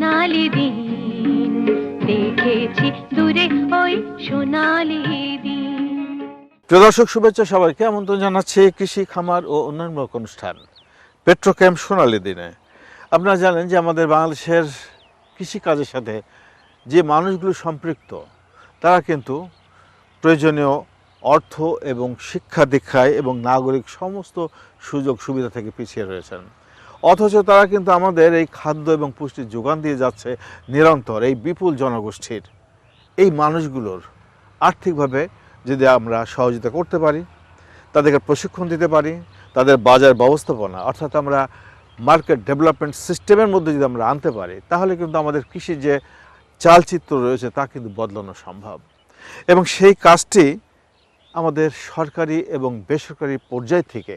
সোনালি দিন দেখেছি দূরে ওই সোনালি দিন প্রিয় দর্শক, শুভেচ্ছা সবাইকে। আমন্ত্রণ জানাচ্ছি কৃষি, খামার ও উন্নয়নমূলক অনুষ্ঠান পেট্রোক্যাম্প সোনালী দিনে আপনারা জানেন যে আমাদের বাংলাদেশের কৃষিকাজের সাথে যে মানুষগুলো সম্পৃক্ত, তারা কিন্তু প্রয়োজনীয় অর্থ এবং শিক্ষা দীক্ষায় এবং নাগরিক সমস্ত সুযোগ সুবিধা থেকে পিছিয়ে রয়েছেন। অথচ তারা কিন্তু আমাদের এই খাদ্য এবং পুষ্টির যোগান দিয়ে যাচ্ছে নিরন্তর এই বিপুল জনগোষ্ঠীর। এই মানুষগুলোর আর্থিকভাবে যদি আমরা সহযোগিতা করতে পারি, তাদেরকে প্রশিক্ষণ দিতে পারি, তাদের বাজার ব্যবস্থাপনা অর্থাৎ আমরা মার্কেট ডেভেলপমেন্ট সিস্টেমের মধ্যে যদি আমরা আনতে পারি, তাহলে কিন্তু আমাদের কৃষির যে চালচিত্র রয়েছে তা কিন্তু বদলানো সম্ভব। এবং সেই কাজটি আমাদের সরকারি এবং বেসরকারি পর্যায় থেকে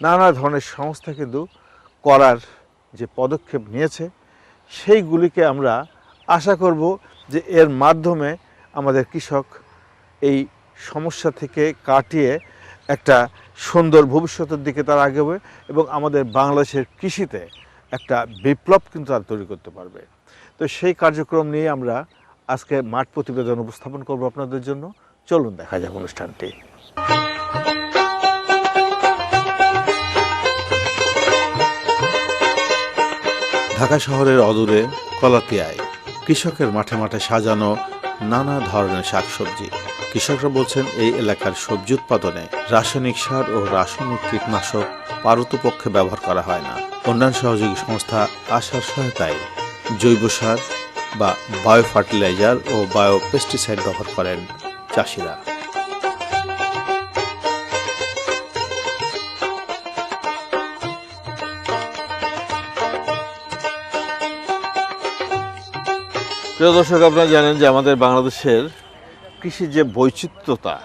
নানা ধরনের সংস্থা কিন্তু করার যে পদক্ষেপ নিয়েছে, সেইগুলিকে আমরা আশা করব যে এর মাধ্যমে আমাদের কৃষক এই সমস্যা থেকে কাটিয়ে একটা সুন্দর ভবিষ্যতের দিকে তারা আগেবে এবং আমাদের বাংলাদেশের কৃষিতে একটা বিপ্লব কিন্তু তারা তৈরি করতে পারবে। তো সেই কার্যক্রম নিয়ে আমরা আজকে মাঠ প্রতিবেদন উপস্থাপন করব আপনাদের জন্য। চলুন দেখা যাক অনুষ্ঠানটি। ঢাকা শহরের অদূরে কলাতিয়ায় কৃষকের মাঠে মাঠে সাজানো নানা ধরনের শাকসবজি। কৃষকরা বলছেন, এই এলাকার সবজি উৎপাদনে রাসায়নিক সার ও রাসায়নিক কীটনাশক পারতপক্ষে ব্যবহার করা হয় না। অন্যান্য সহযোগী সংস্থা আশার সহায়তায় জৈব সার বা বায়ো ফার্টিলাইজার ও বায়ো পেস্টিসাইড ব্যবহার করেন চাষিরা। প্রিয় দর্শক, আপনারা জানেন যে আমাদের বাংলাদেশের কৃষির যে বৈচিত্র্যতা,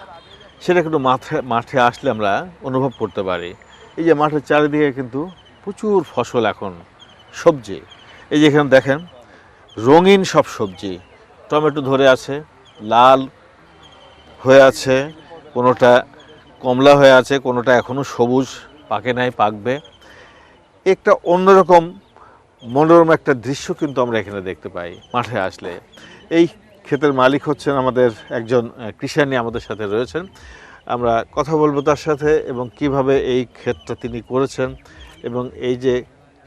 সেটা কিন্তু মাঠে মাঠে আসলে আমরা অনুভব করতে পারি। এই যে মাঠের চারিদিকে কিন্তু প্রচুর ফসল এখন সবজি। এই যে এখানে দেখেন, রঙিন সব সবজি। টমেটো ধরে আছে, লাল হয়ে আছে, কোনোটা কমলা হয়ে আছে, কোনোটা এখনও সবুজ, পাকে নাই, পাকবে। একটা অন্যরকম মনোরম একটা দৃশ্য কিন্তু আমরা এখানে দেখতে পাই মাঠে আসলে। এই ক্ষেতের মালিক হচ্ছেন আমাদের একজন কৃষানি আমাদের সাথে রয়েছেন। আমরা কথা বলব তার সাথে এবং কীভাবে এই ক্ষেতটা তিনি করেছেন এবং এই যে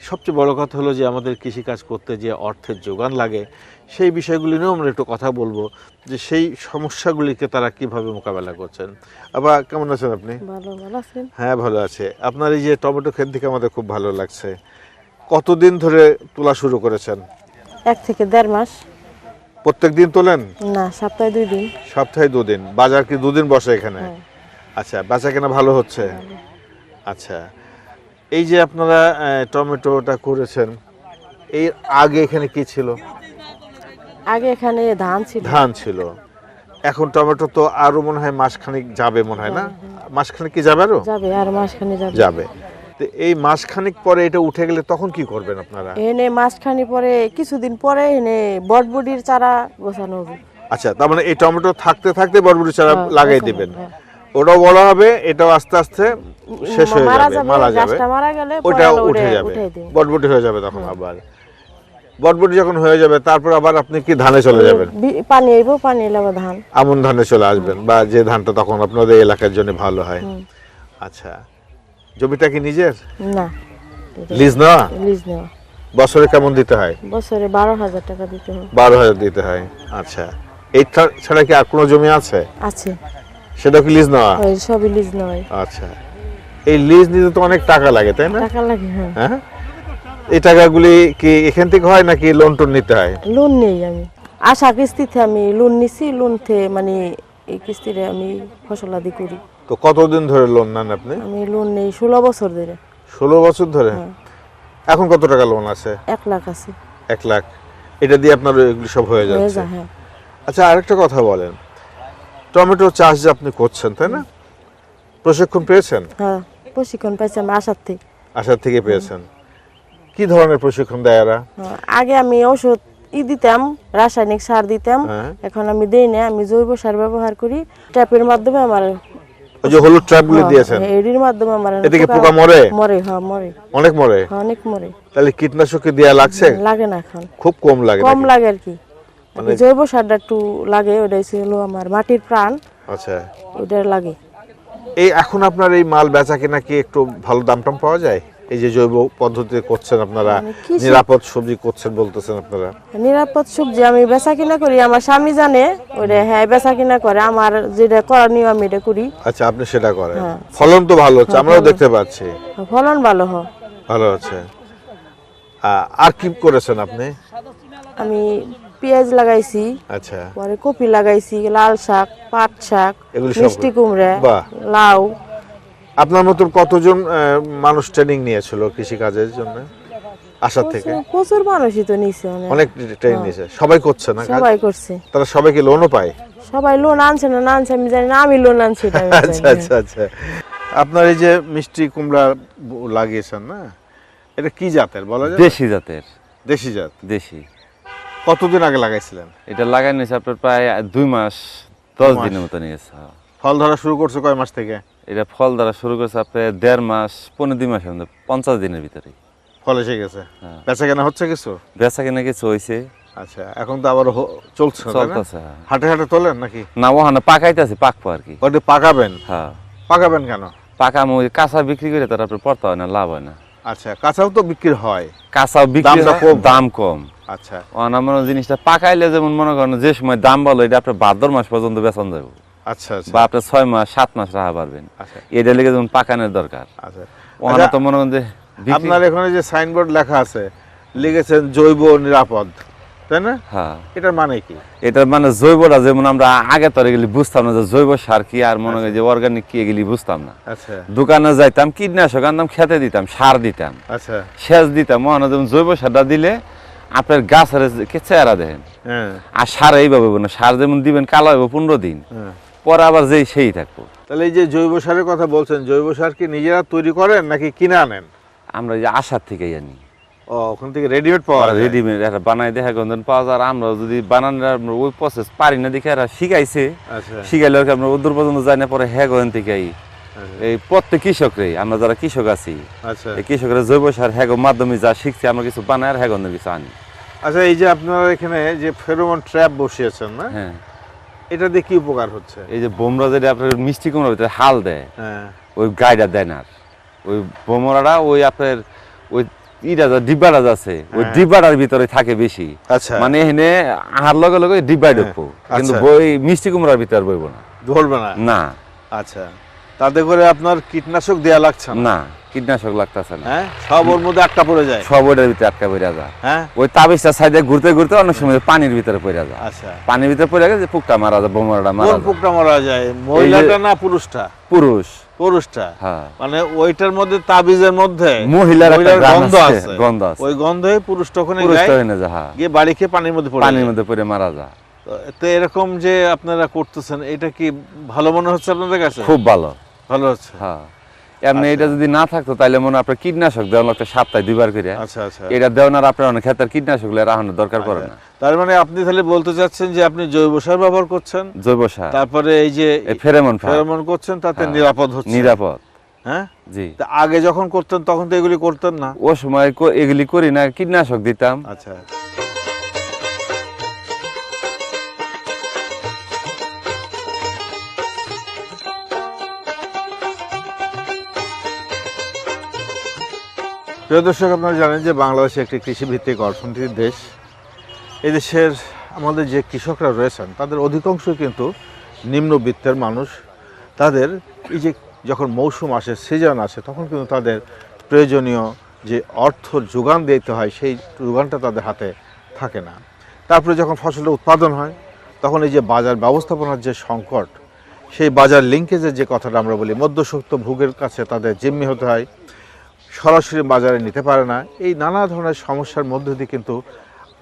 সবচেয়ে বড় কথা হলো যে আমাদের কৃষিকাজ করতে যে অর্থের যোগান লাগে সেই বিষয়গুলি নিয়েও আমরা একটু কথা বলব যে সেই সমস্যাগুলিকে তারা কীভাবে মোকাবেলা করছেন। আবার কেমন আছেন আপনি? ভালো ভালো আছেন? হ্যাঁ ভালো আছে। আপনার এই যে টমেটো ক্ষেত থেকে আমাদের খুব ভালো লাগছে। কতদিন ধরে তোলা শুরু করেছেন? এক থেকে দেড় মাস। প্রত্যেক দিন তোলেন? না সপ্তাহে দুই দিন। সপ্তাহে দুদিন। বাজার কি দুদিন বসে এখানে? হ্যাঁ। আচ্ছা বেচা কেনা ভালো হচ্ছে? আচ্ছা। এই যে আপনারা টমেটোটা করেছেন এই আগে এখানে কি ছিল? আগে এখানে ধান ছিল। ধান ছিল। এখন টমেটো তো আরও মনে হয় মাসখানেক যাবে মনে হয় না? মাসখানেক কি যাবে আরও? যাবে আর মাসখানি যাবে। যাবে। তো এই মাসখানেক পরে এটা উঠে গেলে তখন কি করবেন আপনারা? এনে মাসখানি পরে কিছুদিন পরে এনে বটবডির চারা গোছানো হবে। আচ্ছা তার মানে এই টমেটো থাকতে থাকতে বরবটি চারা হ্যাঁ, লাগাই দিবেন। হ্যাঁ। ওটাও বড় হবে এটাও আস্তে আস্তে শেষ হয়ে যাবে মারা যাবে। গাছটা মারা গেলে পরে ওটা উঠে যাবে বটবটি হয়ে যাবে তখন আবার। বটবটি যখন হয়ে যাবে তারপর আবার আপনি কি ধানে চলে যাবেন? পানি আইব পানি এলে ধান। আমন ধানে চলে আসবেন বা যে ধানটা তখন আপনাদের এলাকার জন্য ভালো হয়। আচ্ছা জমিটা কি নিজের? না। লিজ নেওয়া? লিজ নেওয়া। বছরে কেমন দিতে হয়? বছরে বারো হাজার টাকা দিতে হয়। বারো হাজার দিতে হয়। আচ্ছা। এই ছাড়া কি আর কোনো জমি আছে? আছে। সেটা কি লিজ নেওয়া? ওই সবই লিজ নেওয়াই। আচ্ছা। এই লিজ নিতে তো অনেক টাকা লাগে তাই না? টাকা লাগে হ্যাঁ। হ্যাঁ? এই টাকাগুলি কি এখান থেকে হয় নাকি লোন টোন নিতে হয়? লোন নেই আমি। আশা কিস্তিতে আমি লোন নিছি লোন থে মানে এই কিস্তিতে আমি ফসল আদি করি। তো কতদিন ধরে লোন নেন আপনি? আমি লোন নেই ষোলো বছর ধরে। ষোলো বছর ধরে? হ্যাঁ। এখন কত টাকা লোন আছে? এক লাখ আছে। এক লাখ। এটা দিয়ে আপনার এগুলো সব হয়ে যাচ্ছে। হ্যাঁ। আচ্ছা আরেকটা কথা বলেন। টমেটো চাষ যে আপনি করছেন তাই না? প্রশিক্ষণ পেয়েছেন? হ্যাঁ প্রশিক্ষণ পাইছি আমি আসার থেকে। আশার থেকে পেয়েছেন। কি ধরনের প্রশিক্ষণ দেয় এরা? হ্যাঁ, আগে আমি ওষুধ ই দিতাম রাসায়নিক সার দিতাম। এখন আমি দেই না আমি জৈব সার ব্যবহার করি। ট্যাপের মাধ্যমে আমার ওই যে হলুদ ট্র্যাপগুলো দিয়েছেন। হ্যাঁ, মাধ্যমে আমরা এতে কি পোকা মরে? মরে হ্যাঁ মরে। অনেক মরে? হ্যাঁ, অনেক মরে। তাহলে কীটনাশকে দেয়া লাগছে? লাগে না এখন। খুব কম লাগে কম লাগে আর কি। মানে- জৈব সারটা একটু লাগে ওটা হলো আমার মাটির প্রাণ। আচ্ছা। ওটা লাগে। এই এখন আপনার এই মাল বেচা কিনা কি একটু ভালো দাম টাম পাওয়া যায়? এই যে জৈব পদ্ধতিতে করছেন আপনারা নিরাপদ সবজি করছেন বলতেছেন আপনারা। নিরাপদ সবজি আমি বেচা কিনা করি আমার স্বামী জানে ওটা হ্যাঁ বেচা কিনা করে আমার যেটা করণীয় আমি এটা করি। আচ্ছা আপনি সেটা করেন। হ্যাঁ। ফলন তো ভালো হচ্ছে আমরাও দেখতে পাচ্ছি। ফলন ভালো হয়। ভালো আছে। আর কি করেছেন আপনি? আমি পেঁয়াজ লাগাইছি আচ্ছা। পরে কপি লাগাইছি লাল শাক পাট শাক মিষ্টি কুমড়া লাউ। আপনার মতন কতজন মানুষ ট্রেনিং নিয়েছিল কৃষি কাজের জন্য? আসার থেকে? প্রচুর- মানুষই তো নিছে অনেক। অনেক ট্রেনিং নিয়েছে। সবাই করছে না সবাই করছে। তারা সবাইকে লোনও পায়? সবাই লোন আনছে না না আনছে আমি জানি না আমি লোন আনছি এটা আচ্ছা আচ্ছা আচ্ছা। আপনার এই যে মিষ্টি কুমড়া লাগিয়েছেন না? এটা কি জাতের বলা যায়? দেশি জাতের। দেশি জাত? দেশি। কতদিন আগে লাগাইছিলেন? এটা লাগাই নিয়েছে আপনার প্রায় দুই মাস দশ। দিনের মতো নিয়েছে। ফল ধরা শুরু করছে কয় মাস থেকে? এটা ফল দ্বারা শুরু করেছে আপনার দেড় মাস পনেরো দুই মাসের মধ্যে পঞ্চাশ দিনের ভিতরে। ফল এসে গেছে? হ্যাঁ। বেচা কেনা হচ্ছে কিছু? বেচা কিনা কিছু হয়েছে আচ্ছা এখন তো আবার চলছে চলতেছে হাটে হাটে তোলেন নাকি? না ওখানে পাকাইতেছে পাকবো আর কি। ওটা পাকাবেন? হ্যাঁ। পাকাবেন কেন? পাকা ওই কাঁচা বিক্রি করে তার আপনার পড়তে হয় না লাভ হয় না। আচ্ছা কাঁচাও তো বিক্রি হয়। কাঁচাও বিক্রি হয়। দাম কম। আচ্ছা। অনামন জিনিসটা পাকাইলে যেমন মনে করেন যে সময় দাম ভালো এটা আপনার ভাদ্র মাস পর্যন্ত বেতন যাব আচ্ছা আচ্ছা। বা আপনার ছয় মাস সাত মাস রাখা পারবেন। আচ্ছা। এটা লেগে যেমন পাকানোর দরকার। আচ্ছা। তো মনে করেন যে আপনার এখানে যে সাইনবোর্ড লেখা আছে লিখেছেন জৈব নিরাপদ। তাই না? হ্যাঁ। এটার মানে কি? এটা মানে জৈবটা যেমন আমরা আগে তো এগুলি বুঝতাম না যে জৈব সার কি আর মনে হয় যে অর্গানিক কি এগুলি বুঝতাম না। আচ্ছা। দোকানে যাইতাম কীটনাশক আনতাম খেতে দিতাম সার দিতাম। আচ্ছা। সেচ দিতাম মনে হয় যেমন জৈব সারটা দিলে আপনার গাছের কে চেহারা দেখেন। হ্যাঁ। আর সার এইভাবে সার যেমন দিবেন কালো হইব পনেরো দিন। হ্যাঁ। পরে আবার যেই সেই থাকব তাহলে এই যে জৈব সারের কথা বলছেন জৈব সার কি নিজেরা তৈরি করেন নাকি কিনে আনেন? আমরা এই যে আশার আনি। ও ওখান থেকে রেডিমেড পাওয়া যায়। রেডিমেড একটা বানাই দেখা গন্ধন পাওয়া যায়। আর আমরা যদি বানানোর আমরা ওই প্রসেস পারি না দেখে এরা শিখাইছে। আচ্ছা। শিখাইলে আর কি আমরা ওদূর পর্যন্ত যাই না পরে হ্যাঁ গন্ধ থেকে আই। আচ্ছা, এই প্রত্যেক কৃষকরে আমরা যারা কৃষক আছি আচ্ছা। এই কৃষকের জৈব সার হ্যাগো মাধ্যমে যা শিখছি আমরা কিছু বানাই আর হ্যাগনের কিছু আনি। আচ্ছা এই যে আপনারা এখানে যে ফেরোমন ট্র্যাপ বসিয়েছেন না? হ্যাঁ। এটা দিয়ে কি উপকার হচ্ছে? এই যে বোমরা যেটা আপনার মিষ্টি কুমড়ার ভিতরে হাল দেয় হ্যাঁ। ওই গাইডা দেয় না ওই বোমরাটা ওই আপনার ওই ইটা ডিব্বাটা আছে ওই হ্যাঁ। ডিব্বাটার ভিতরে থাকে বেশি। আচ্ছা। মানে এখানে আহার লগে লগে ডিব্বাই হ্যাঁ, ঢুকবো। কিন্তু আচ্ছা। বই মিষ্টি কুমড়ার ভিতরে বইব না। ধরবে না? না। আচ্ছা। তাতে করে আপনার কীটনাশক দেয়া লাগছে না। কীটনাশক লাগতেছে না। হ্যাঁ? সব ওর মধ্যে আটকা পড়ে যায়। সব ওইটার ভিতরে আটকা পড়ে যায়। হ্যাঁ? ওই তাবিজটা সাইডে ঘুরতে ঘুরতে অনেক সময় পানির ভিতরে পড়ে যায়। আচ্ছা। পানির ভিতরে পড়ে গেছে পুকটা মারা যায় বোমরাটা মারা কোন যায়। পোকটা মারা যায়? মহিলাটা না পুরুষটা? পুরুষ। পুরুষটা? হ্যাঁ। মানে ওইটার মধ্যে তাবিজের মধ্যে মহিলার একটা গন্ধ আছে, গন্ধ আছে। ওই গন্ধে পুরুষটা ওখানে হ্যাঁ। গিয়ে বাড়ি খেয়ে পানির মধ্যে পড়ে পানির মধ্যে পড়ে মারা যায়। তো- তো এরকম যে আপনারা করতেছেন এটা কি ভালো মনে হচ্ছে আপনাদের কাছে? খুব ভালো। ভালো হচ্ছে? হ্যাঁ। এমনি আচ্ছা। এটা যদি না থাকতো তাহলে মনে আপনার কীটনাশক দেওয়া লাগতো সপ্তাহে দুইবার করে। আচ্ছা আচ্ছা। এটা দেওয়ার আর আপনার অনেক ক্ষেত্রে কীটনাশক রাখানোর দরকার পড়ে না। তার মানে আপনি তাহলে বলতে চাচ্ছেন যে আপনি জৈব সার ব্যবহার করছেন? জৈব সার। তারপরে এই যে ফেরেমন ফেরোমন করছেন তাতে হ্যাঁ। নিরাপদ হচ্ছে। নিরাপদ। হ্যাঁ? জি। তা আগে যখন করতেন তখন তো এগুলি করতেন না? ও সময় এগুলি করি না কীটনাশক দিতাম। আচ্ছা। প্রিয় দর্শক, আপনারা জানেন যে বাংলাদেশ একটি কৃষিভিত্তিক অর্থনীতির দেশ। দেশের আমাদের যে কৃষকরা রয়েছেন, তাদের অধিকাংশই কিন্তু নিম্নবিত্তের মানুষ। তাদের এই যে যখন মৌসুম আসে, সিজন আসে, তখন কিন্তু তাদের প্রয়োজনীয় যে অর্থ যোগান দিতে হয়, সেই যোগানটা তাদের হাতে থাকে না। তারপরে যখন ফসলটা উৎপাদন হয়, তখন এই যে বাজার ব্যবস্থাপনার যে সংকট, সেই বাজার লিঙ্কেজের যে কথাটা আমরা বলি, মধ্যসত্ত্ব ভোগের কাছে তাদের জিম্মি হতে হয়। সরাসরি বাজারে নিতে পারে না। এই নানা ধরনের সমস্যার মধ্য দিয়ে কিন্তু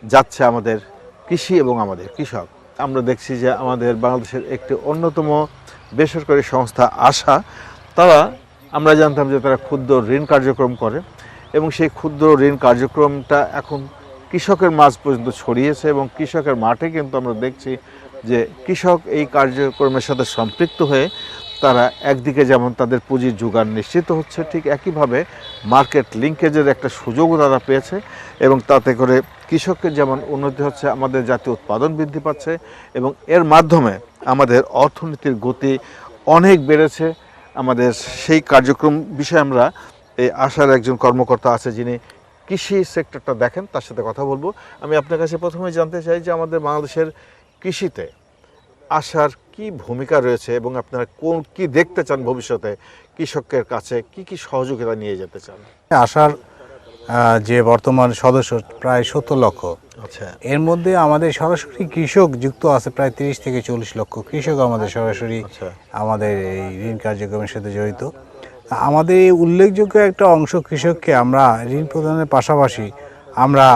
যাচ্ছে আমাদের কৃষি এবং আমাদের কৃষক। আমরা দেখছি যে আমাদের বাংলাদেশের একটি অন্যতম বেসরকারি সংস্থা আশা। তারা, আমরা জানতাম যে তারা ক্ষুদ্র ঋণ কার্যক্রম করে এবং সেই ক্ষুদ্র ঋণ কার্যক্রমটা এখন কৃষকের মাঝ পর্যন্ত ছড়িয়েছে এবং কৃষকের মাঠে কিন্তু আমরা দেখছি যে কৃষক এই কার্যক্রমের সাথে সম্পৃক্ত হয়ে তারা একদিকে যেমন তাদের পুঁজির যোগান নিশ্চিত হচ্ছে, ঠিক একইভাবে মার্কেট লিঙ্কেজের একটা সুযোগও তারা পেয়েছে এবং তাতে করে কৃষকের যেমন উন্নতি হচ্ছে, আমাদের জাতীয় উৎপাদন বৃদ্ধি পাচ্ছে এবং এর মাধ্যমে আমাদের অর্থনীতির গতি অনেক বেড়েছে। আমাদের সেই কার্যক্রম বিষয়ে আমরা এই আশার একজন কর্মকর্তা আছে যিনি কৃষি সেক্টরটা দেখেন, তার সাথে কথা বলব। আমি আপনার কাছে প্রথমে জানতে চাই যে আমাদের বাংলাদেশের কৃষিতে আশার কি ভূমিকা রয়েছে এবং আপনারা কোন কি দেখতে চান ভবিষ্যতে কৃষকের কাছে? কি কি সহযোগিতা নিয়ে যেতে চান? আসার যে বর্তমান সদস্য প্রায় সত্তর লক্ষ। আচ্ছা। এর মধ্যে আমাদের সরাসরি কৃষক যুক্ত আছে প্রায় তিরিশ থেকে চল্লিশ লক্ষ কৃষক আমাদের সরাসরি আচ্ছা। আমাদের এই ঋণ কার্যক্রমের সাথে জড়িত। আমাদের এই উল্লেখযোগ্য একটা অংশ কৃষককে আমরা ঋণ প্রদানের পাশাপাশি আমরা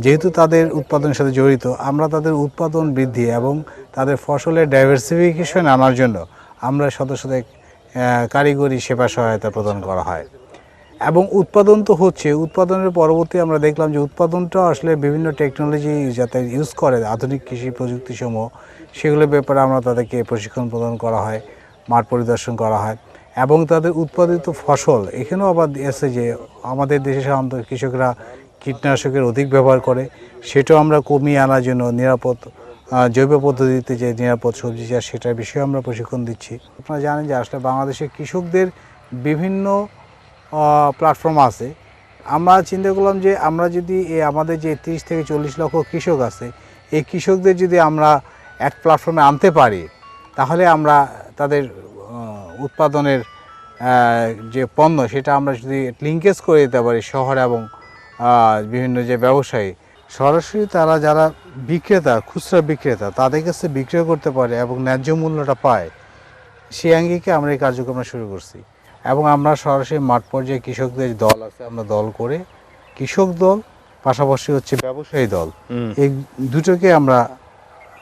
যেহেতু তাদের উৎপাদনের সাথে জড়িত আমরা তাদের উৎপাদন বৃদ্ধি এবং তাদের ফসলের ডাইভার্সিফিকেশন আনার জন্য আমরা সদস্যদের আহ, কারিগরি সেবা সহায়তা প্রদান করা হয়। এবং উৎপাদন তো হচ্ছে উৎপাদনের পরবর্তী আমরা দেখলাম যে উৎপাদনটা আসলে বিভিন্ন টেকনোলজি যাতে ইউজ করে আধুনিক কৃষি প্রযুক্তিসমূহ সেগুলোর ব্যাপারে আমরা তাদেরকে প্রশিক্ষণ প্রদান করা হয় মাঠ পরিদর্শন করা হয়। এবং তাদের উৎপাদিত ফসল এখানেও আবার এসে যে আমাদের দেশে সাধারণত কৃষকরা কীটনাশকের অধিক ব্যবহার করে, সেটাও আমরা কমিয়ে আনার জন্য নিরাপদ জৈব পদ্ধতিতে যে নিরাপদ সবজি চাষ, সেটার বিষয়ে আমরা প্রশিক্ষণ দিচ্ছি। আপনারা জানেন যে আসলে বাংলাদেশের কৃষকদের বিভিন্ন প্ল্যাটফর্ম আছে। আমরা চিন্তা করলাম যে আমরা যদি আমাদের যে তিরিশ থেকে চল্লিশ লক্ষ কৃষক আছে, এই কৃষকদের যদি আমরা এক প্ল্যাটফর্মে আনতে পারি, তাহলে আমরা তাদের উৎপাদনের যে পণ্য, সেটা আমরা যদি লিঙ্কেজ করে দিতে পারি শহর এবং বিভিন্ন যে ব্যবসায়ী সরাসরি তারা যারা বিক্রেতা খুচরা বিক্রেতা তাদের কাছে বিক্রয় করতে পারে এবং ন্যায্য মূল্যটা পায় সেই আঙ্গিকে আমরা এই কার্যক্রম শুরু করছি। এবং আমরা সরাসরি মাঠ পর্যায়ে কৃষকদের দল আছে আমরা দল করে কৃষক দল পাশাপাশি হচ্ছে ব্যবসায়ী দল। এই দুটোকে আমরা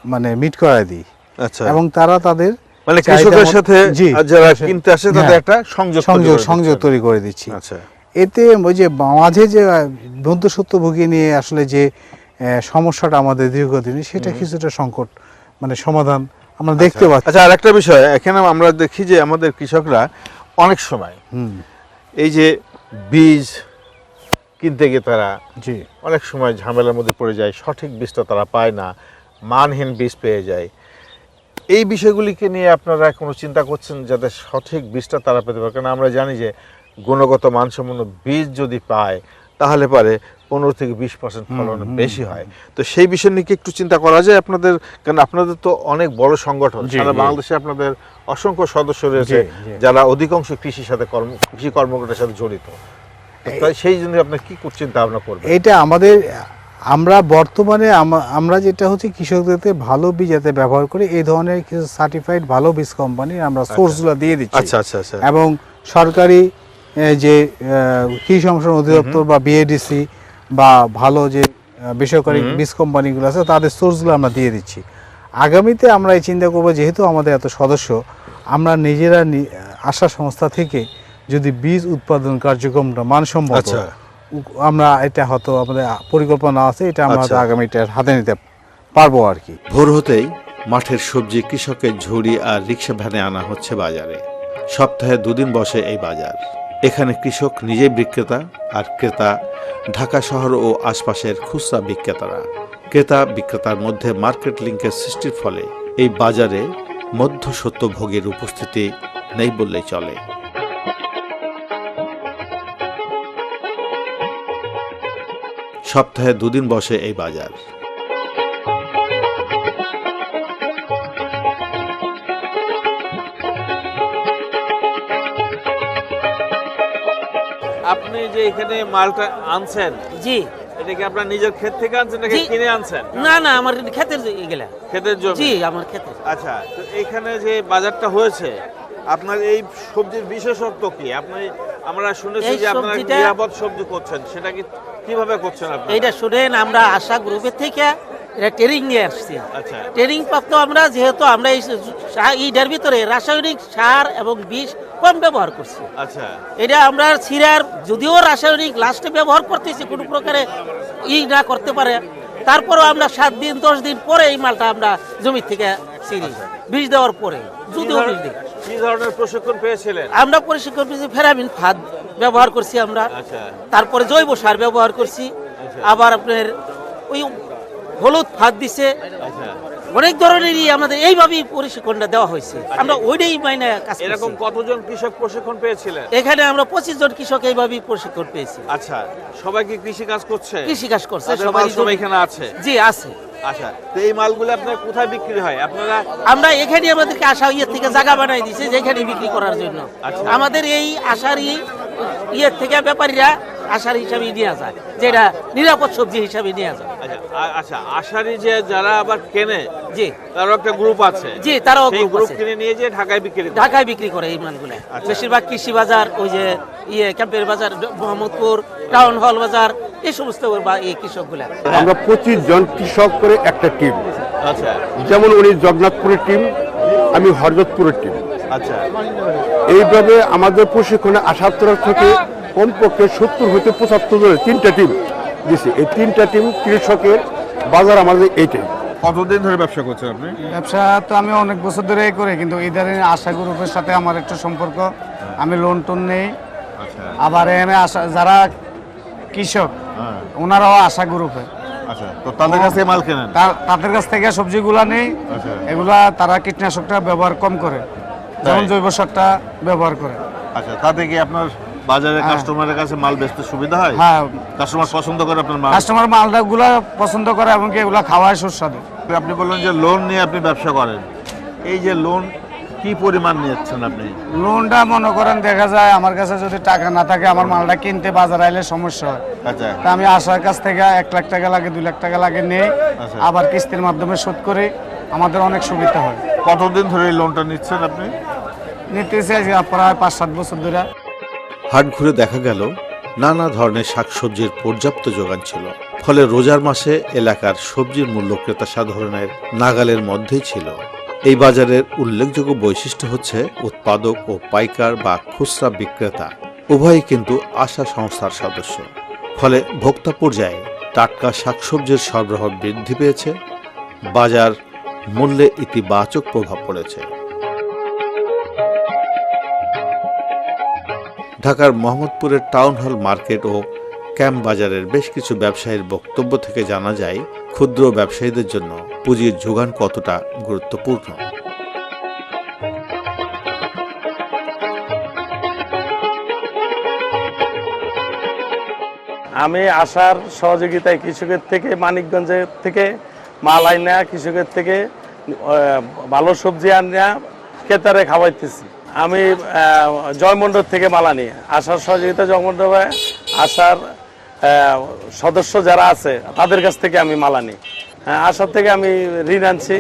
মানে মিট করায় দিই। আচ্ছা। এবং তারা তাদের মানে কৃষকের সাথে যারা কিনতে আসে তাদের হ্যাঁ, একটা সংযোগ সংযোগ তৈরি করে দিচ্ছি। আচ্ছা। এতে ওই যে মাঝে যে বন্ধুসত্ব ভুগিয়ে নিয়ে আসলে যে সমস্যাটা আমাদের দীর্ঘদিনে সেটা কিছুটা সংকট মানে সমাধান আমরা দেখতে পাচ্ছি। আচ্ছা আর একটা বিষয় এখানে আমরা দেখি যে আমাদের কৃষকরা অনেক সময় এই যে বীজ কিনতে গিয়ে তারা জি। অনেক সময় ঝামেলার মধ্যে পড়ে যায় সঠিক বীজটা তারা পায় না মানহীন বীজ পেয়ে যায়। এই বিষয়গুলিকে নিয়ে আপনারা কোনো চিন্তা করছেন যাতে সঠিক বীজটা তারা পেতে পারে? কারণ আমরা জানি যে গুণগত মানসম্পন্ন বীজ যদি পায় তাহলে পারে পনেরো থেকে বিশ পার্সেন্ট ফলন বেশি হয়। তো সেই বিষয় নিয়ে কি একটু চিন্তা করা যায় আপনাদের? কারণ আপনাদের তো অনেক বড় সংগঠন। সারা বাংলাদেশে আপনাদের অসংখ্য সদস্য রয়েছে। যারা অধিকাংশ কৃষির সাথে কর্ম কৃষি কর্মকাণ্ডের সাথে জড়িত। সেই জন্য আপনার কি চিন্তা ভাবনা করবেন? এটা আমাদের আমরা বর্তমানে আমরা যেটা হচ্ছে কৃষকদেরকে ভালো বীজ যাতে ব্যবহার করি এই ধরনের কিছু সার্টিফাইড ভালো বীজ কোম্পানির আমরা সোর্সগুলো দিয়ে দিচ্ছি। আচ্ছা আচ্ছা আচ্ছা। এবং সরকারি যে কৃষি সংসদ অধিদপ্তর বা বিএডিসি বা ভালো যে বেসরকারি বীজ কোম্পানিগুলো আছে তাদের সোর্সগুলো আমরা দিয়ে দিচ্ছি। আগামীতে আমরা এই চিন্তা করব যেহেতু আমাদের এত সদস্য আমরা নিজেরা আশা সংস্থা থেকে যদি বীজ উৎপাদন কার্যক্রমটা মানসম্মত আচ্ছা। আমরা এটা হয়তো আমাদের পরিকল্পনা আছে এটা আমরা আচ্ছা। আগামীতে হাতে নিতে পারব আর কি। ভোর হতেই মাঠের সবজি কৃষকের ঝুড়ি আর রিক্সা ভ্যানে আনা হচ্ছে বাজারে। সপ্তাহে দুদিন বসে এই বাজার। এখানে কৃষক নিজেই বিক্রেতা আর ক্রেতা, ঢাকা শহর ও আশপাশের খুচরা বিক্রেতারা। ক্রেতা বিক্রেতার মধ্যে মার্কেট লিঙ্কের সৃষ্টির ফলে এই বাজারে মধ্যসত্যভোগীর উপস্থিতি নেই বললেই চলে। সপ্তাহে দুদিন বসে এই বাজার। আপনি যে এখানে মালটা আনছেন জি। এটা কি আপনার নিজের ক্ষেত থেকে আনছেন নাকি কিনে আনছেন? না না আমার ক্ষেতের এগুলা। ক্ষেতের জমি? জি আমার ক্ষেতের। আচ্ছা তো এখানে যে বাজারটা হয়েছে আপনার এই সবজির বিশেষত্ব কি? আপনি আমরা শুনেছি যে আপনারা নিরাপদ সবজি করছেন সেটা কি কীভাবে করছেন আপনি এটা শুনেন আমরা আশা গ্রুপের থেকে এটা ট্রেনিং নিয়ে আসছি। আচ্ছা। ট্রেনিং প্রাপ্ত আমরা যেহেতু আমরা এই এইটার ভিতরে রাসায়নিক সার এবং বিষ কম ব্যবহার করছি। আচ্ছা। এটা আমরা সিরার যদিও রাসায়নিক লাস্টে ব্যবহার করতেছি কোনো প্রকারে ই না করতে পারে। তারপরেও আমরা সাত দিন দশ দিন পরে এই মালটা আমরা জমি থেকে ছিঁড়ি বীজ দেওয়ার পরে যদিও বীজ দিই। কি ধরনের প্রশিক্ষণ পেয়েছিলেন? আমরা পরিষ্কার পেয়েছি ফেরামিন ফাদ ব্যবহার করছি আমরা। আচ্ছা। তারপরে জৈব সার ব্যবহার করছি। আবার আপনার ওই হলুদ ফাদ দিছে। অনেক ধরনেরই আমাদের এইভাবেই প্রশিক্ষণটা দেওয়া হয়েছে। আমরা ওইটাই মাইনে কাজ এরকম কতজন কৃষক প্রশিক্ষণ পেয়েছিলেন? এখানে আমরা পঁচিশ জন কৃষক এইভাবেই প্রশিক্ষণ পেয়েছি। আচ্ছা সবাই কি কৃষি কাজ করছে? কৃষি কাজ করছে তাদের সবাই এখানে আছে? জি আছে। আচ্ছা তো এই মালগুলো আপনার কোথায় বিক্রি হয়? আপনারা আমরা এখানে আমাদেরকে আশা ইয়ের থেকে জায়গা বানাই দিয়েছে যেখানে বিক্রি করার জন্য। আচ্ছা। আমাদের এই আশারই ইয়ের থেকে ব্যাপারীরা আশার হিসাবে নেওয়া যায় যেটা নিরাপদ সবজি হিসাবে নেওয়া যায়। আচ্ছা আ- আচ্ছা আশারি যে যারা আবার কেনে জি। তারও একটা গ্রুপ আছে। জি তারাও গ্রুপ কিনে নিয়ে যে ঢাকায় বিক্রি ঢাকায় বিক্রি করে এই মালগুলো। আচ্ছা। বেশিরভাগ কৃষি বাজার ওই যে ইয়ে ক্যাম্পের বাজার মোহাম্মদপুর টাউন হল বাজার এই সমস্ত বা- এই কৃষকগুলা। আমরা পঁচিশ জন কৃষক করে একটা টিম আচ্ছা। যেমন উনি জগন্নাথপুরের টিম আমি হরজতপুরের টিম আচ্ছা। এইভাবে আমাদের প্রশিক্ষণে আসার তরফ থেকে কমপক্ষে সত্তর হতে পঁচাত্তর জনের তিনটা টিম দিছে। এই তিনটা টিম কৃষকের বাজার আমাদের এইটাই। কতদিন ধরে ব্যবসা করছেন আপনি? ব্যবসা তো আমি অনেক বছর ধরেই করি কিন্তু ইদারিং আশা গ্রুপের সাথে আমার একটু সম্পর্ক। আমি লোন টোন নেই। আচ্ছা। আবার এখানে আশা যারা কৃষক হ্যাঁ। ওনারাও আশা গ্রুপে। আচ্ছা তো তাদের কাছে মাল কেনেন? তাদের কাছ থেকে সবজিগুলা নেই। আচ্ছা। এগুলা তারা কীটনাশকটা ব্যবহার কম করে। যেমন জৈব সারটা ব্যবহার করে। আচ্ছা তাতে কি আপনার বাজারে হ্যাঁ। কাস্টমারের কাছে মাল বেচতে সুবিধা হয়? হ্যাঁ। কাস্টমার পছন্দ করে আপনার মাল? কাস্টমার মালটা গুলা পছন্দ করে এবং এগুলা খাওয়ায় সুস্বাদু। আপনি বললেন যে লোন নিয়ে আপনি ব্যবসা করেন। এই যে লোন কি পরিমাণ নিয়েছেন আপনি? লোনটা মনে করেন দেখা যায় আমার কাছে যদি টাকা না থাকে আমার মালটা কিনতে বাজার আইলে সমস্যা হয়। আচ্ছা। তা আমি আশার কাছ থেকে এক লাখ টাকা লাগে দুই লাখ টাকা লাগে নেই আচ্ছা। আবার কিস্তির মাধ্যমে শোধ করি। আমাদের অনেক সুবিধা হয়। কতদিন ধরে এই লোনটা নিচ্ছেন আপনি? নিতেছি আজকে প্রায় পাঁচ সাত বছর ধরে। হাট ঘুরে দেখা গেল নানা ধরনের শাকসবজির পর্যাপ্ত যোগান ছিল। ফলে রোজার মাসে এলাকার সবজির মূল্য ক্রেতা সাধারণের নাগালের মধ্যেই ছিল। এই বাজারের উল্লেখযোগ্য বৈশিষ্ট্য হচ্ছে উৎপাদক ও পাইকার বা খুচরা বিক্রেতা উভয়ই কিন্তু আশা সংস্থার সদস্য। ফলে ভোক্তা পর্যায়ে টাটকা শাকসবজির সরবরাহ বৃদ্ধি পেয়েছে। বাজার মূল্যে ইতিবাচক প্রভাব পড়েছে। ঢাকার মোহাম্মদপুরের টাউন হল মার্কেট ও ক্যাম্প বাজারের বেশ কিছু ব্যবসায়ীর বক্তব্য থেকে জানা যায়, ক্ষুদ্র ব্যবসায়ীদের জন্য পুঁজির যোগান কতটা গুরুত্বপূর্ণ। আমি আসার সহযোগিতায় কৃষকের থেকে, মানিকগঞ্জের থেকে মাল আইনা কৃষকের থেকে ভালো সবজি আনিয়া ক্রেতারে খাওয়াইতেছি। আমি জয়মণ্ডল থেকে মাল আনি। আসার সহযোগিতা জয়মণ্ডল আসার সদস্য যারা আছে তাদের কাছ থেকে আমি মাল আনি। হ্যাঁ, আসার থেকে আমি ঋণ আনছি।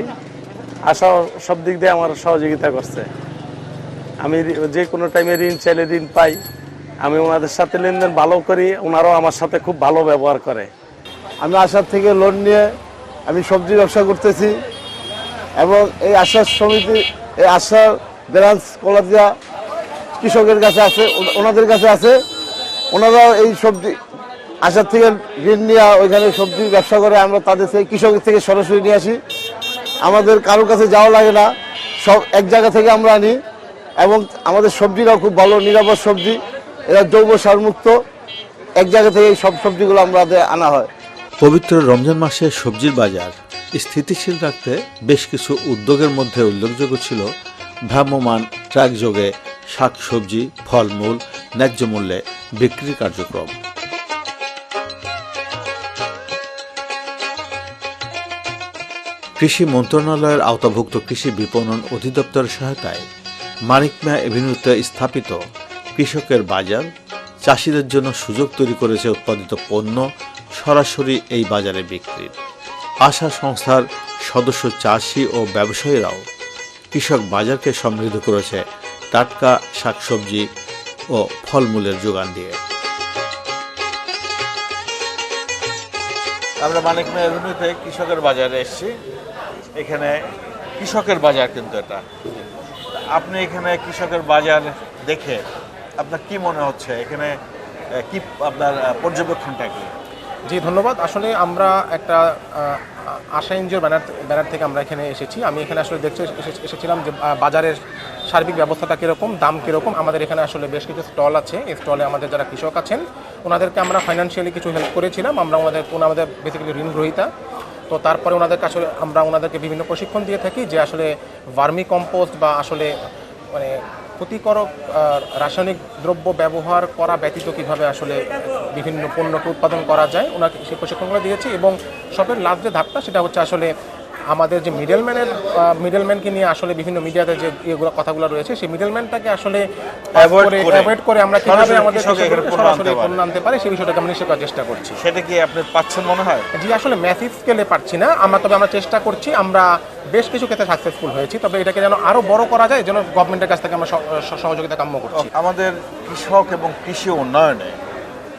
আশা সব দিক দিয়ে আমার সহযোগিতা করছে। আমি যে কোনো টাইমে ঋণ চাইলে ঋণ পাই। আমি ওনাদের সাথে লেনদেন ভালো করি। ওনারাও আমার সাথে খুব ভালো ব্যবহার করে। আমি আশার থেকে লোন নিয়ে আমি সবজি ব্যবসা করতেছি এবং এই আশার সমিতি, এই আশার ব্রাঞ্চ কলাজিয়া কৃষকের কাছে আছে ওনাদের কাছে আছে। ওনারাও এই সবজি আশার থেকে ঋণ নিয়ে ওইখানে সবজি ব্যবসা করে, আমরা তাদের থেকে, কৃষকের থেকে সরাসরি নিয়ে আসি। আমাদের কারোর কাছে যাওয়া লাগে না। সব এক জায়গা থেকে আমরা আনি এবং আমাদের সবজিটাও খুব ভালো, নিরাপদ সবজি। এরা জৈব সারমুক্ত এক জায়গা থেকে সব সবজিগুলো আমাদের আনা হয়। পবিত্র রমজান মাসে সবজির বাজার স্থিতিশীল রাখতে বেশ কিছু উদ্যোগের মধ্যে উল্লেখযোগ্য ছিল ভ্রাম্যমান ট্রাকযোগে শাকসবজি, ফলমূল, ন্যায্য মূল্যে বিক্রির কার্যক্রম। কৃষি মন্ত্রণালয়ের আওতাভুক্ত কৃষি বিপণন অধিদপ্তরের সহায়তায় মানিকমা এভিনিউতে স্থাপিত কৃষকের বাজার, চাষিদের জন্য সুযোগ তৈরি করেছে উৎপাদিত পণ্য সরাসরি এই বাজারে বিক্রির আশা সংস্থার সদস্য চাষি ও ব্যবসায়ীরাও কৃষক বাজারকে সমৃদ্ধ করেছে টাটকা শাকসবজি ও ফলমূলের যোগান দিয়ে। আমরা মানিক এভিনিউতে কৃষকের বাজারে এসেছি। এখানে কৃষকের বাজার কিন্তু এটা। আপনি এখানে কৃষকের বাজার দেখে আপনার কি মনে হচ্ছে? এখানে কি আপনার পর্যবেক্ষণটা কি? জি, ধন্যবাদ। আসলে আমরা একটা আশা এনজিওর ব্যানার ব্যানার থেকে আমরা এখানে এসেছি। আমি এখানে আসলে দেখতে এসে- এসেছিলাম যে বাজারের সার্বিক ব্যবস্থাটা কীরকম, দাম কীরকম। আমাদের এখানে আসলে বেশ কিছু স্টল আছে। এই স্টলে আমাদের যারা কৃষক আছেন, ওনাদেরকে আমরা ফাইন্যান্সিয়ালি কিছু হেল্প করেছিলাম। আমরা ওনাদের ওনাদের বেসিক্যালি ঋণ গ্রহীতা তো তারপরে ওনাদেরকে আসলে আমরা ওনাদেরকে বিভিন্ন প্রশিক্ষণ দিয়ে থাকি যে আসলে ভার্মি কম্পোস্ট বা আসলে মানে ক্ষতিকারক রাসায়নিক দ্রব্য ব্যবহার করা ব্যতীত কীভাবে আসলে বিভিন্ন পণ্যকে উৎপাদন করা যায়, ওনাকে সেই প্রশিক্ষণগুলো দিয়েছি এবং সবের লাভ যে ধাপটা সেটা হচ্ছে আসলে আমাদের যে মিডলম্যানের মিডলম্যানকে নিয়ে আসলে বিভিন্ন মিডিয়াতে যে ইয়েগুলো কথাগুলো রয়েছে সেই মিডলম্যানটাকে আসলে অ্যাভয়েড করে আমরা কীভাবে আমাদের সরাসরি আনতে পারে। পণ্য আনতে পারে সেই বিষয়টাকে আমরা নিশ্চয় করার চেষ্টা করছি। সেটা কি আপনি পাচ্ছেন মনে হয়? জি আসলে ম্যাসিভ স্কেলে পারছি না। আমরা তবে আমরা চেষ্টা করছি আমরা বেশ কিছু ক্ষেত্রে সাকসেসফুল হয়েছি তবে এটাকে যেন আরও বড় করা যায় যেন গভর্নমেন্টের কাছ থেকে আমরা সহ- সহ- সহযোগিতা কাম্য করছি। আমাদের কৃষক এবং কৃষি উন্নয়নে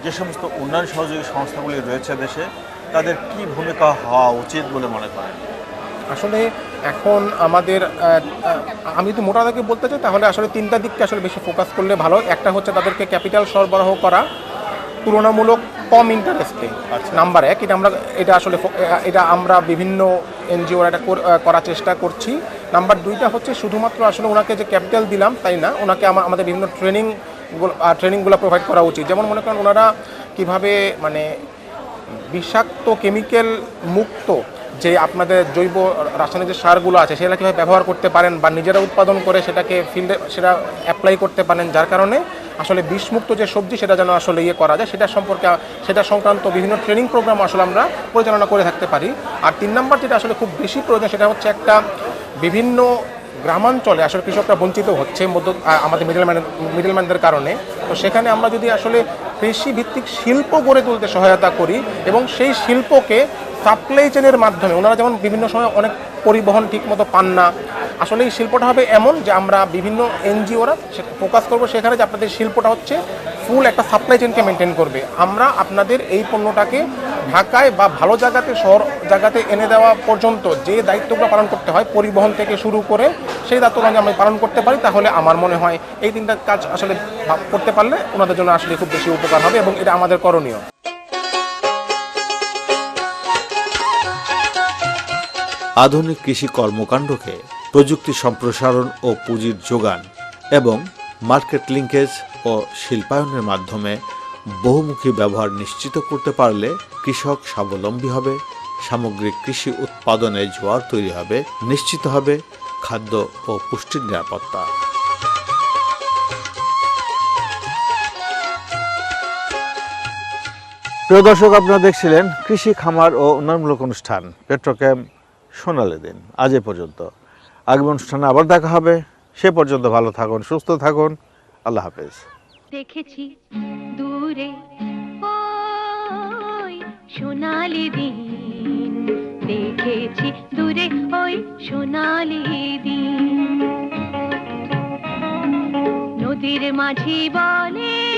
যে সমস্ত উন্নয়ন সহযোগী সংস্থাগুলি রয়েছে দেশে তাদের কি ভূমিকা হওয়া উচিত বলে মনে করেন? আসলে এখন আমাদের আমি যদি মোটা দাগে বলতে চাই তাহলে আসলে তিনটা দিককে আসলে বেশি ফোকাস করলে ভালো। একটা হচ্ছে তাদেরকে ক্যাপিটাল সরবরাহ করা তুলনামূলক কম ইন্টারেস্টে নাম্বার এক এটা আমরা এটা আসলে এটা আমরা বিভিন্ন এনজিও এটা করার চেষ্টা করছি। নাম্বার দুইটা হচ্ছে শুধুমাত্র আসলে ওনাকে যে ক্যাপিটাল দিলাম তাই না? ওনাকে আমা- আমাদের বিভিন্ন ট্রেনিং ট্রেনিংগুলো প্রোভাইড করা উচিত। যেমন মনে করেন ওনারা কীভাবে মানে বিষাক্ত কেমিক্যাল মুক্ত যে আপনাদের জৈব রাসায়নিক যে সারগুলো আছে সেটা কীভাবে ব্যবহার করতে পারেন বা নিজেরা উৎপাদন করে সেটাকে ফিল্ডে সেটা অ্যাপ্লাই করতে পারেন, যার কারণে আসলে বিষমুক্ত যে সবজি সেটা যেন আসলে ইয়ে করা যায়, সেটা সম্পর্কে, সেটা সংক্রান্ত বিভিন্ন ট্রেনিং প্রোগ্রাম আসলে আমরা পরিচালনা করে থাকতে পারি। আর তিন নম্বর যেটা আসলে খুব বেশি প্রয়োজন, সেটা হচ্ছে একটা বিভিন্ন গ্রামাঞ্চলে আসলে কৃষকরা বঞ্চিত হচ্ছে মধ্য আমাদের মিডলম্যান মিডলম্যানদের কারণে। তো সেখানে আমরা যদি আসলে কৃষিভিত্তিক শিল্প গড়ে তুলতে সহায়তা করি এবং সেই শিল্পকে সাপ্লাই চেনের মাধ্যমে, ওনারা যেমন বিভিন্ন সময় অনেক পরিবহন ঠিকমতো পান না আসলে এই শিল্পটা হবে এমন যে আমরা বিভিন্ন এনজিওরা ফোকাস করব সেখানে যে আপনাদের শিল্পটা হচ্ছে ফুল একটা সাপ্লাই চেনকে মেনটেন করবে। আমরা আপনাদের এই পণ্যটাকে ঢাকায় বা ভালো জায়গাতে, শহর জায়গাতে এনে দেওয়া পর্যন্ত যে দায়িত্বগুলো পালন করতে হয়, পরিবহন থেকে শুরু করে সেই দায়িত্বগুলো আমরা পালন করতে পারি, তাহলে আমার মনে হয় এই তিনটা কাজ আসলে করতে পারলে ওনাদের জন্য আসলে খুব বেশি উপকার হবে এবং এটা আমাদের করণীয়। আধুনিক কৃষি কর্মকাণ্ডকে প্রযুক্তি সম্প্রসারণ ও পুঁজির যোগান এবং মার্কেট লিঙ্কেজ ও শিল্পায়নের মাধ্যমে বহুমুখী ব্যবহার নিশ্চিত করতে পারলে কৃষক স্বাবলম্বী হবে, সামগ্রিক কৃষি উৎপাদনে জোয়ার তৈরি হবে, নিশ্চিত হবে খাদ্য ও পুষ্টির নিরাপত্তা। প্রিয় দর্শক, আপনারা দেখছিলেন কৃষি খামার ও উন্নয়নমূলক অনুষ্ঠান। পেট্রোক্যাম সোনালী দিন। আজ এ পর্যন্ত। আগামী অনুষ্ঠানে আবার দেখা হবে। সে পর্যন্ত ভালো থাকুন, সুস্থ থাকুন। আল্লাহ হাফেজ। দেখেছি দূরে সোনালি দিন। দেখেছি দূরে, ওই সোনালি দিন। নদীর মাঝি বলে